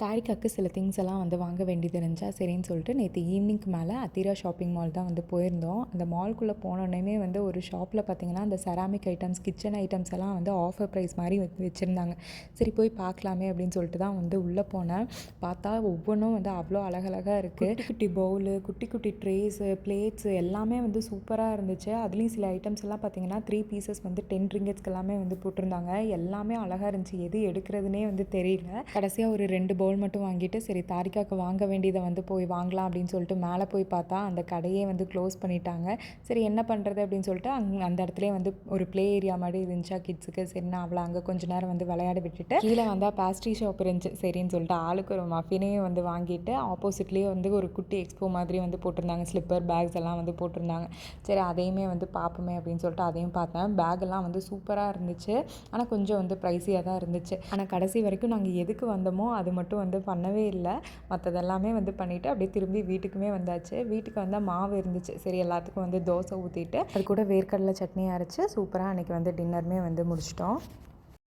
தாரிக்காக்கு சில திங்ஸ் எல்லாம் வந்து வாங்க வேண்டியது இருந்துச்சா? சரின்னு சொல்லிட்டு நேற்று ஈவினிங்க்கு மேலே அத்திரா ஷாப்பிங் மால் தான் வந்து போயிருந்தோம். அந்த மால்குள்ளே போனோடனே வந்து ஒரு ஷாப்பில் பார்த்தீங்கன்னா அந்த செராமிக் ஐட்டம்ஸ் கிச்சன் ஐட்டம்ஸ் எல்லாம் வந்து ஆஃபர் ப்ரைஸ் மாதிரி வந்து வச்சுருந்தாங்க. சரி போய் பார்க்கலாமே அப்படின்னு சொல்லிட்டு தான் வந்து உள்ளே போனேன். பார்த்தா ஒவ்வொன்றும் வந்து அவ்வளோ அழகழகாக இருக்குது குட்டி குட்டி பவுலு குட்டி குட்டி ட்ரேஸு பிளேட்ஸு எல்லாமே வந்து சூப்பராக இருந்துச்சு. அதுலேயும் சில ஐட்டம்ஸ் எல்லாம் பார்த்தீங்கன்னா த்ரீ பீசஸ் வந்து டென் ரிங்கெட்ஸ்க்கு எல்லாமே வந்து போட்டிருந்தாங்க. எல்லாமே அழகாக இருந்துச்சு. எது எடுக்கிறதுனே வந்து தெரியல. கடைசியாக ஒரு ரெண்டு பவுல் மட்டும் வாங்கிட்டு சரி தாரிகாவுக்கு வாங்க வேண்டியதை வந்து போய் வாங்கலாம் அப்படின்னு சொல்லிட்டு மேலே போய் பார்த்தா அந்த கடையே வந்து க்ளோஸ் பண்ணிட்டாங்க. சரி என்ன பண்ணுறது அப்படின்னு சொல்லிட்டு அங் அந்த இடத்துலயே வந்து ஒரு ப்ளே ஏரியா மாதிரி இருந்துச்சா கிட்ஸுக்கு சரி நான் அவளை அங்கே கொஞ்ச நேரம் வந்து விளையாட விட்டுட்டு கீழே வந்தால் பேஸ்ட்ரி ஷாப் இருந்துச்சு. சரின்னு சொல்லிட்டு ஆளுக்கு ஒரு மஃபினையும் வந்து வாங்கிட்டு ஆப்போசிட்லேயே வந்து ஒரு குட்டி எக்ஸ்போ மாதிரி வந்து போட்டிருந்தாங்க. ஸ்லிப்பர் பேக்ஸ் எல்லாம் வந்து போட்டிருந்தாங்க. சரி அதையுமே வந்து பார்ப்போமே அப்படின்னு சொல்லிட்டு அதையும் பார்த்தேன். பேக் எல்லாம் வந்து சூப்பராக இருந்துச்சு. ஆனால் கொஞ்சம் வந்து ப்ரைஸியாக தான் இருந்துச்சு. ஆனால் கடைசி வரைக்கும் நாங்கள் எதுக்கு வந்தோமோ அது மட்டும் மட்டும் வந்து பண்ணவே இல்லை. மற்றதெல்லாமே வந்து பண்ணிவிட்டு அப்படியே திரும்பி வீட்டுக்குமே வந்தாச்சு. வீட்டுக்கு வந்தால் மாவு இருந்துச்சு. சரி எல்லாத்துக்கும் வந்து தோசை ஊற்றிட்டு அது கூட வேர்க்கடலை சட்னி அரைச்சி சூப்பராக அன்றைக்கி வந்து டின்னருமே வந்து முடிச்சிட்டோம்.